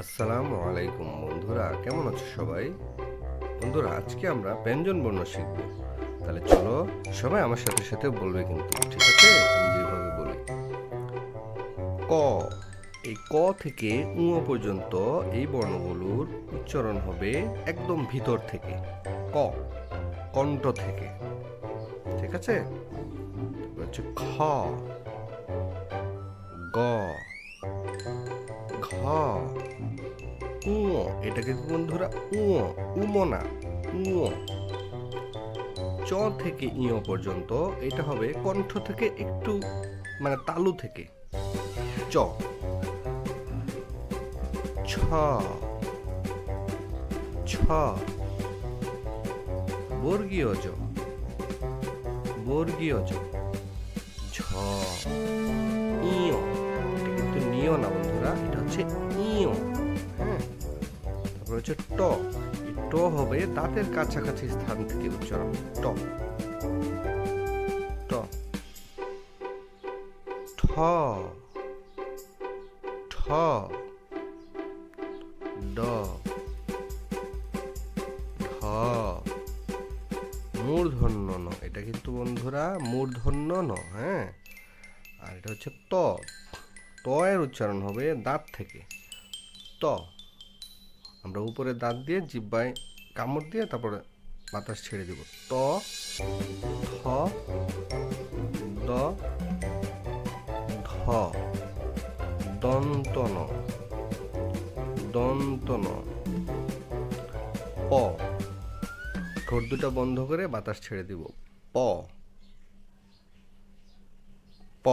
আসসালামু আলাইকুম বন্ধুরা, কেমন আছো সবাই? বন্ধুরা, আজকে আমরা ব্যঞ্জন বর্ণ শিখব। তাহলে চলো সবাই আমার সাথে সাথে বলবে কিন্তু, ঠিক আছে? আমি যেভাবে বলি। ক, এই ক থেকে উ পর্যন্ত এই বর্ণগুলোর উচ্চারণ হবে একদম ভিতর থেকে। ক, কণ্ঠ থেকে। ঠিক আছে? হচ্ছে খ, গ, ঘ। উ, এটাকে বন্ধুরা উ, উমনা, উ। চ থেকে ইয় পর্যন্ত এটা হবে কণ্ঠ থেকে একটু মানে তালু থেকে। চ। ছ। ছ। বর্গীয় জ। বর্গীয় জ। ঝ ইয় কিন্তু নিয় না বন্ধুরা, এটা হচ্ছে ইয় হ্যাঁ? হচ্ছে ট। ট হবে দাঁতের কাছাকাছি স্থান থেকে উচ্চারণ ট। ট। ঠ। ঠ। ড। ঢ। মূর্ধন্য ন। এটা কিন্তু বন্ধুরা মূর্ধন্য ন হ্যাঁ? আর এটা হচ্ছে ত। ত এর উচ্চারণ হবে দাঁত থেকে। ত। আমরা উপরে দাঁত দিয়ে জিব্বায় কামড় দিয়ে তারপরে বাতাস ছেড়ে দেব। ত, থ, দ, ধ, দন্তন দন্তন প ঠোঁট দুটা বন্ধ করে বাতাস ছেড়ে দিব। প প।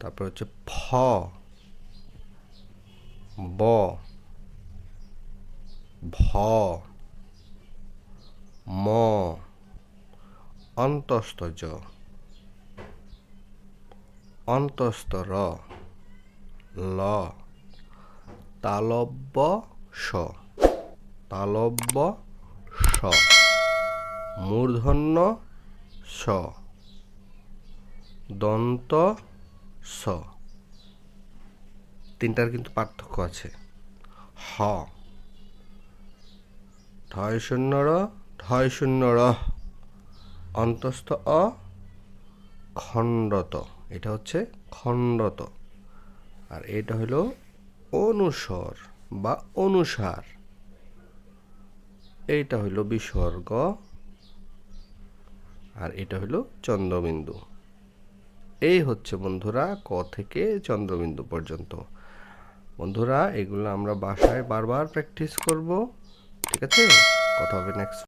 তারপর হচ্ছে ফ। ব, ভ, ম, অন্তস্থ জ, অন্তস্থ র, ল, তালব্য স তালব্য স মূর্ধন্য স, দন্ত স। তিনটার কিন্তু পার্থক্য আছে। হ। ঢয় শূন্য র, ঢয় শূন্য র। অন্তস্থ অ, খণ্ডত। এটা হচ্ছে খণ্ডত। আর এটা হলো অনুসর বা অনুসার। এইটা হইল বিসর্গ। আর এটা হলো চন্দ্রবিন্দু। এই হচ্ছে বন্ধুরা ক থেকে চন্দ্রবিন্দু পর্যন্ত। বন্ধুরা এগুলো আমরা বাসায় বারবার প্র্যাকটিস করব। ঠিক আছে? কথা হবে নেক্সট